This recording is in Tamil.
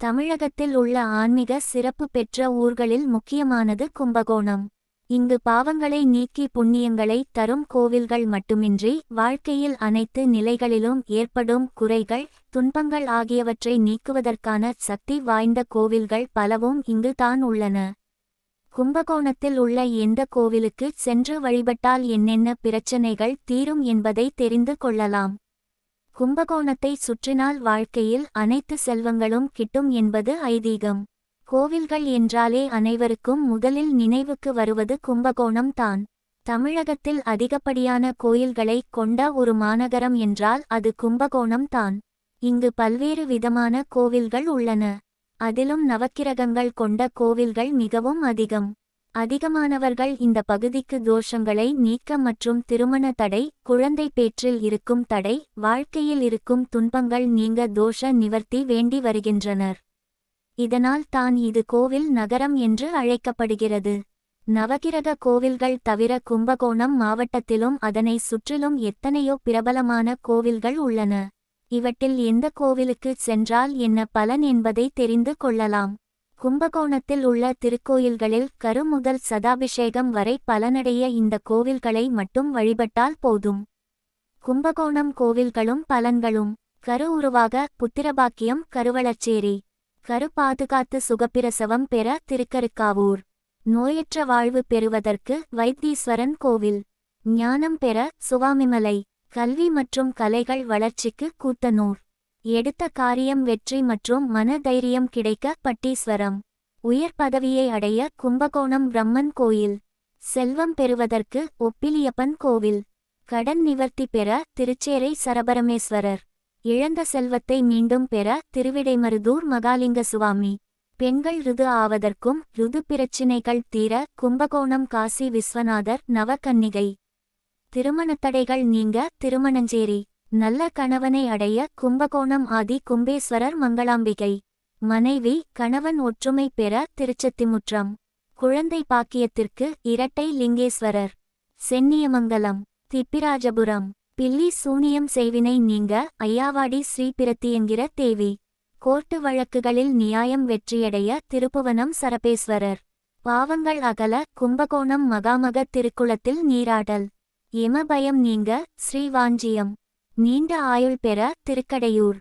தமிழகத்தில் உள்ள ஆன்மீக சிறப்பு பெற்ற ஊர்களில் முக்கியமானது கும்பகோணம். இங்கு பாவங்களை நீக்கி புண்ணியங்களை தரும் கோவில்கள் மட்டுமின்றி வாழ்க்கையில் அனைத்து நிலைகளிலும் ஏற்படும் குறைகள் துன்பங்கள் ஆகியவற்றை நீக்குவதற்கான சக்தி வாய்ந்த கோவில்கள் பலவும் இங்கு தான் உள்ளன. கும்பகோணத்தில் உள்ள எந்த கோவிலுக்கு சென்று வழிபட்டால் என்னென்ன பிரச்சனைகள் தீரும் என்பதை தெரிந்து கொள்ளலாம். கும்பகோணத்தை சுற்றினால் வாழ்க்கையில் அனைத்து செல்வங்களும் கிட்டும் என்பது ஐதீகம். கோவில்கள் என்றாலே அனைவருக்கும் முதலில் நினைவுக்கு வருவது கும்பகோணம் தான். தமிழகத்தில் அதிகப்படியான கோயில்களை கொண்ட ஒரு மாநகரம் என்றால் அது கும்பகோணம் தான். இங்கு பல்வேறு விதமான கோவில்கள் உள்ளன. அதிலும் நவக்கிரகங்கள் கொண்ட கோவில்கள் மிகவும் அதிகம். அதிகமானவர்கள் இந்த பகுதிக்கு தோஷங்களை நீக்க மற்றும் திருமண தடை குழந்தை பேற்றில் இருக்கும் தடை வாழ்க்கையில் இருக்கும் துன்பங்கள் நீங்க தோஷ நிவர்த்தி வேண்டி வருகின்றனர். இதனால் தான் இது கோவில் நகரம் என்று அழைக்கப்படுகிறது. நவகிரக கோவில்கள் தவிர கும்பகோணம் மாவட்டத்திலும் அதனை சுற்றிலும் எத்தனையோ பிரபலமான கோவில்கள் உள்ளன. இவற்றில் எந்த கோவிலுக்கு சென்றால் என்ன பலன் என்பதை தெரிந்து கொள்ளலாம். கும்பகோணத்தில் உள்ள திருக்கோயில்களில் கரு முதல் சதாபிஷேகம் வரை பலனடைய இந்த கோவில்களை மட்டும் வழிபட்டால் போதும். கும்பகோணம் கோவில்களும் பலன்களும். கரு உருவாக புத்திரபாக்கியம் கருவளச்சேரி கரு பாதுகாத்து சுகப்பிரசவம் பெற திருக்கருக்காவூர். நோயற்ற வாழ்வு பெறுவதற்கு வைத்தீஸ்வரன் கோவில். ஞானம் பெற சுவாமிமலை. கல்வி மற்றும் கலைகள் வளர்ச்சிக்கு கூத்தனூர். எடுத்த காரியம் வெற்றி மற்றும் மன தைரியம் கிடைக்க பட்டீஸ்வரம். உயர் பதவியை அடைய கும்பகோணம் பிரம்மன் கோயில். செல்வம் பெறுவதற்கு ஒப்பிலியப்பன் கோவில். கடன் நிவர்த்தி பெற திருச்சேரை சரபரமேஸ்வரர். இழந்த செல்வத்தை மீண்டும் பெற திருவிடைமருதூர் மகாலிங்க சுவாமி பெண்கள் ருது ஆவதற்கும் ருது பிரச்சினைகள் தீர கும்பகோணம் காசி விஸ்வநாதர் நவகன்னிகை. திருமணத்தடைகள் நீங்க திருமணஞ்சேரி. நல்ல கணவனை அடைய கும்பகோணம் ஆதி கும்பேஸ்வரர் மங்களாம்பிகை. மனைவி கணவன் ஒற்றுமை பெற திருச்சத்திமுற்றம். குழந்தை பாக்கியத்திற்கு இரட்டை லிங்கேஸ்வரர். சென்னியமங்கலம் திப்பிராஜபுரம். பில்லி சூனியம் செய்வினை நீங்க ஐயாவாடி ஸ்ரீபிரத்தி என்கிற தேவி. கோர்ட்டு வழக்குகளில் நியாயம் வெற்றியடைய திருப்புவனம் சரபேஸ்வரர். பாவங்கள் அகல கும்பகோணம் மகாமக திருக்குளத்தில் நீராடல். எமபயம் நீங்க ஸ்ரீவாஞ்சியம் நீண்ட ஆயுள் பெற திருக்கடையூர்.